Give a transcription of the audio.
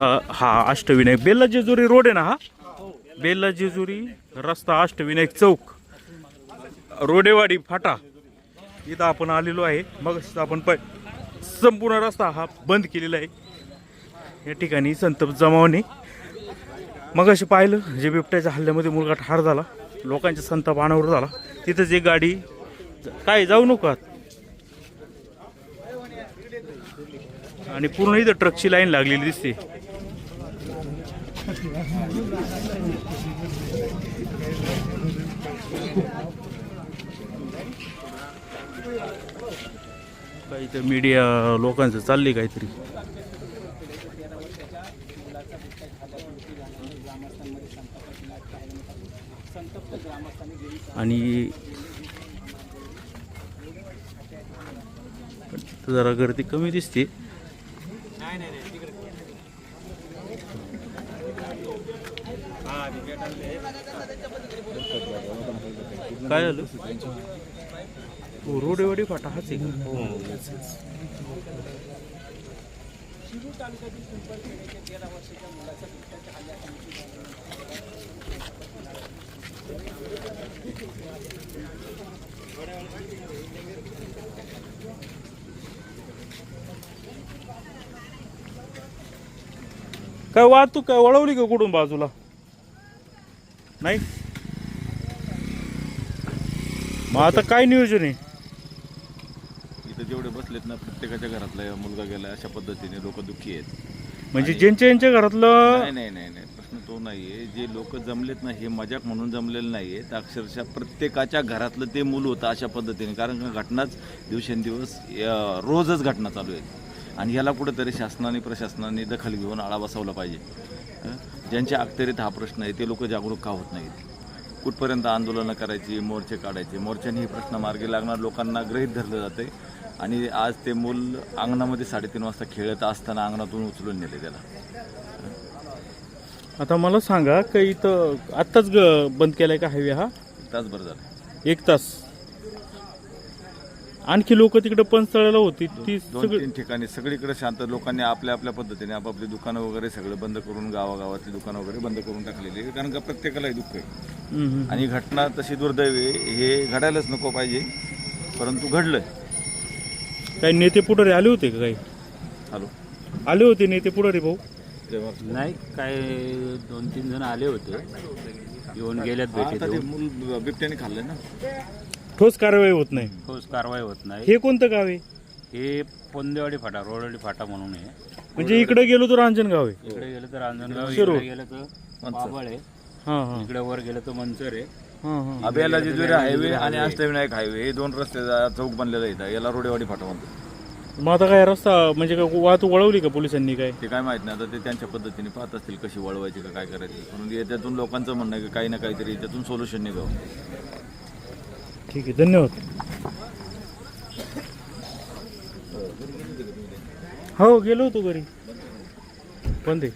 हा अष्टविनायक बेल्ला जेजुरी रोड आहे ना हा? बेल्ला जेजुरी रस्ता अष्टविनायक चौक. रोडेवाडी फाटा. इथं आपण आलेलो आहे. मग आपण प संपूर्ण रस्ता हा बंद केलेला आहे. या ठिकाणी संतप जमावने मग असे पाहिलं जे बिबट्याच्या हल्ल्यामध्ये मुलगा ठार झाला लोकांच्या संताप अनावर झाला तिथंच एक गाडी काय जाऊ नको. आणि पूर्ण इथं ट्रकची लाईन लागलेली दिसते. काही तर मीडिया लोकांचं चालली काहीतरी. आणि जरा गर्दी कमी दिसते. काय झालं? हो, रोडेवाडी फाटा हाच आहे का काय वाहतूक काय वळवली का कुठून बाजूला? नाही? मग आता काय नियोजन आहे? इथं जेवढे बसलेत ना प्रत्येकाच्या घरातला मुलगा गेला अशा पद्धतीने लोक दुःखी आहेत. म्हणजे ज्यांच्या यांच्या घरातलं नाही नाही नाही नाही. प्रश्न तो नाहीये. जे लोक जमलेत ना हे मजाक म्हणून जमलेलं नाहीये. तर अक्षरशः प्रत्येकाच्या घरातलं ते मूल होतं अशा पद्धतीने. कारण का घटनाच दिवसेंदिवस अं, रोजच घटना चालू आहेत. आणि याला कुठेतरी शासनाने प्रशासनाने दखल घेऊन आळा बसवला पाहिजे. हं? ज्यांच्या अखत्यारीत हा प्रश्न आहे ते लोक जागरूक का होत नाहीत? कुठपर्यंत आंदोलनं करायची मोर्चे काढायचे? मोर्चाने हे प्रश्न मार्गी लागणार लोकांना गृहीत धरलं जाते आणि आज ते मूल अंगणामध्ये साडेतीन वाजता खेळत असताना अंगणातून उचलून नेले त्याला. आता मला सांगा का इथं आत्ताच ग बंद केलाय का हायवे हा? तासभर झालं. एक तास. आणखी लोक तिकडे पंचतळ्याला होती ती दोन सगळी तीन ठिकाणी सगळीकडे शांत लोकांनी आपल्या आपल्या पद्धतीने आपापली दुकानं वगैरे सगळं बंद करून गावागावातली दुकानं वगैरे बंद करून टाकलेली आहे. कारण का प्रत्येकालाही दुःख आहे. हम्म, हम्म. आणि घटना तशी दुर्दैवी आहे, हे घडायलाच नको पाहिजे. परंतु घडलंय. काही नेते पुढारी आले होते का काही? हॅलो. आले होते नेते पुढारी भाऊ? तेव्हा नाही काय दोन तीन जण आले होते. येऊन गेल्यात भेटी आता ते देऊन मूल बिबट्याने खाल्लंय ना. ठोस कारवाई होत नाही. ठोस कारवाई होत नाही. हे कोणतं गाव आहे? हे पोंदेवाडी फाटा रोडवाडी फाटा म्हणून आहे. म्हणजे इकडे गेलो तर रांजणगाव आहे. इकडे गेलं तर रांजणगाव. इकडे गेलं तर पाबळ आहे. हां हां. इकडे वर गेलं तर मंचर आहे. हां हां. अभयाला जेजुरी हायवे आणि अष्टविनायक हायवे हे दोन रस्ते चौक बनलेला इथं याला रोडेवाडी फाटा म्हणतो मग आता काय रस्ता म्हणजे काय वाहतूक वळवली का पोलिसांनी काय? ते काय माहीत नाही. आता ते त्यांच्या पद्धतीने पाहत असतील कशी वळवायची का काय करायची. म्हणून याच्यातून लोकांचं म्हणणं आहे की काही ना काहीतरी याच्यातून सोल्युशन निघावं. ठीक आहे धन्यवाद. हो गेलो होतो घरी. बंद आहे